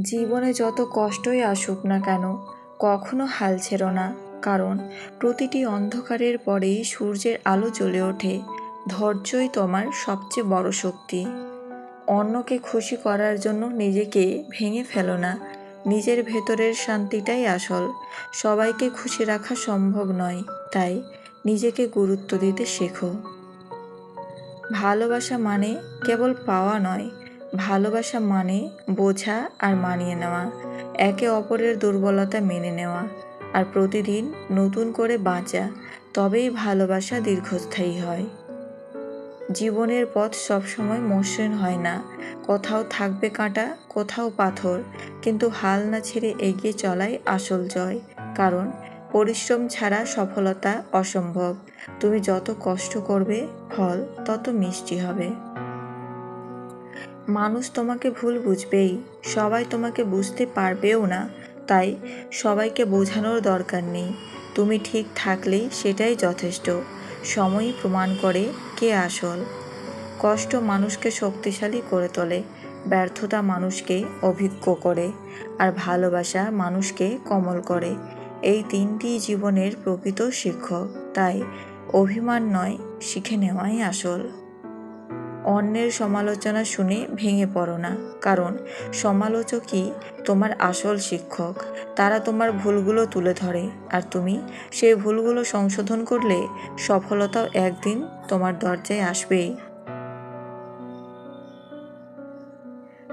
জীবনে যত কষ্টই আসুক না কেন, কখনো হাল ছেড়ো না। কারণ, প্রতিটি অন্ধকারের পরেই সূর্যের আলো জ্বলে ওঠে। ধৈর্যই তোমার সবচেয়ে বড় শক্তি। অন্যকে খুশি করার জন্য নিজেকে ভেঙে ফেলো না। নিজের ভেতরের শান্তিটাই আসল। সবাইকে খুশি রাখা সম্ভব নয়। তাই, নিজেকে গুরুত্ব দিতে শেখো। ভালোবাসা মানে কেবল পাওয়া নয় ভালোবাসা মানে বোঝা আর মানিয়ে নেওয়া, একে অপরের দুর্বলতা মেনে নেওয়া আর প্রতিদিন নতুন করে বাঁচা, তবেই ভালোবাসা দীর্ঘস্থায়ী হয়। জীবনের পথ সবসময় মসৃণ হয় না। কোথাও থাকবে কাঁটা, কোথাও পাথর, কিন্তু হাল না ছেড়ে এগিয়ে চলাই আসল জয়। কারণ, পরিশ্রম ছাড়া সফলতা অসম্ভব। তুমি যত কষ্ট করবে, ফল তত মিষ্টি হবে। মানুষ তোমাকে ভুল বুঝবেই, সবাই তোমাকে বুঝতে পারবেও না, তাই সবাইকে বোঝানোর দরকার নেই। তুমি ঠিক থাকলেই সেটাই যথেষ্ট। সময়ই প্রমাণ করে কে আসল। কষ্ট মানুষকে শক্তিশালী করে তোলে, ব্যর্থতা মানুষকে অভিজ্ঞ করে, আর ভালোবাসা মানুষকে কমল করে। এই তিনটি জীবনের প্রকৃত শিক্ষক, তাই অভিমান নয়, শিখে নেওয়াই আসল। অন্যের সমালোচনা শুনে ভেঙে পড়ো না। কারণ সমালোচকই তোমার আসল শিক্ষক। তারা তোমার ভুলগুলো তুলে ধরে। আর তুমি সেই ভুলগুলো সংশোধন করলে সফলতাও একদিন তোমার দরজায় আসবেই।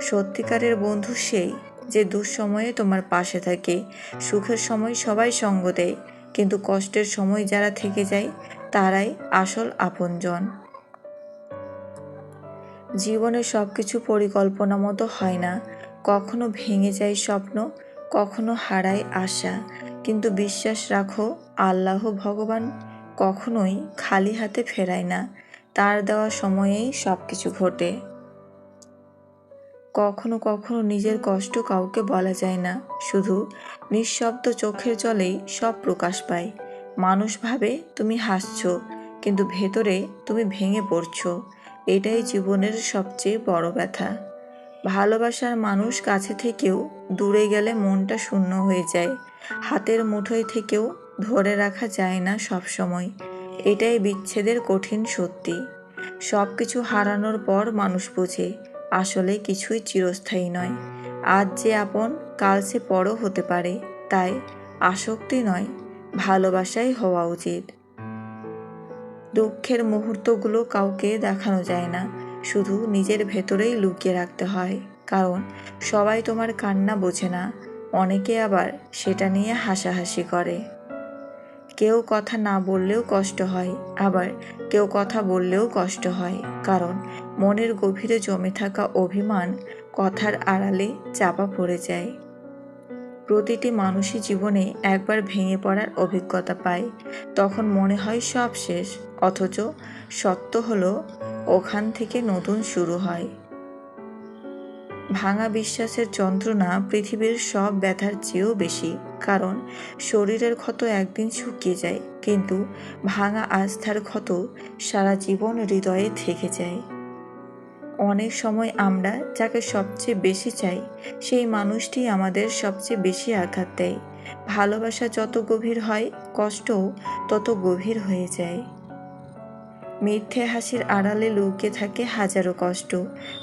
সত্যিকারের বন্ধু সেই যে দুঃসময়ে তোমার পাশে থাকে। সুখের সময় সবাই সঙ্গ দেয়। কিন্তু কষ্টের সময় যারা থেকে যায়, তারাই আসল আপনজন। জীবনে সব কিছু পরিকল্পনা মতো হয় না। কখনো ভেঙে যায় স্বপ্ন, কখনো হারায় আশা। কিন্তু বিশ্বাস রাখো, আল্লাহ ভগবান কখনোই খালি হাতে ফেরায় না। তার দেওয়া সময়েই সব কিছু ঘটে। কখনো কখনো নিজের কষ্ট কাউকে বলা যায় না। শুধু নিঃশব্দ চোখের জলেই সব প্রকাশ পায়। মানুষ ভাবে, তুমি হাসছো, কিন্তু ভেতরে তুমি ভেঙে পড়ছো। এটাই জীবনের সবচেয়ে বড় ব্যথা। ভালোবাসার মানুষ কাছে থেকেও দূরে গেলে মনটা শূন্য হয়ে যায়। হাতের মুঠোয় থেকেও ধরে রাখা যায় না সব সময় এটাই বিচ্ছেদের কঠিন সত্যি। সব কিছু হারানোর পর মানুষ বোঝে, আসলে কিছুই চিরস্থায়ী নয়। আজ যে আপন, কাল সে পরও হতে পারে। তাই আসক্তি নয়, ভালোবাসাই হওয়া উচিত। দুঃখের মুহূর্তগুলো কাউকে দেখানো যায় না। শুধু নিজের ভেতরেই লুকিয়ে রাখতে হয়। কারণ, সবাই তোমার কান্না বোঝে না। অনেকে আবার সেটা নিয়ে হাসাহাসি করে। কেউ কথা না বললেও কষ্ট হয়, আবার কেউ কথা বললেও কষ্ট হয়। কারণ, মনের গভীরে জমে থাকা অভিমান কথার আড়ালে চাপা পড়ে যায়। প্রতিটি মানুষই জীবনে একবার ভেঙে পড়ার অভিজ্ঞতা পায়। তখন মনে হয় সব শেষ, অথচ সত্য হলো ওখান থেকে নতুন শুরু হয়। ভাঙা বিশ্বাসের যন্ত্রণা পৃথিবীর সব ব্যথার চেয়েও বেশি, কারণ শরীরের ক্ষত একদিন শুকিয়ে যায়, কিন্তু ভাঙা আস্থার ক্ষত সারা জীবন হৃদয়ে থেকে যায়। অনেক সময় আমরা যাকে সবচেয়ে বেশি চাই, সেই মানুষটি আমাদের সবচেয়ে বেশি আঘাত দেয়। ভালোবাসা যত গভীর হয়, কষ্টও তত গভীর হয়ে যায়। মিথ্যে হাসির আড়ালে লুকিয়ে থাকে হাজারো কষ্ট।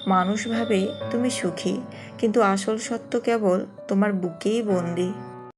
মানুষ ভাবে, তুমি সুখী। কিন্তু আসল সত্য কেবল তোমার বুকেই বন্দি।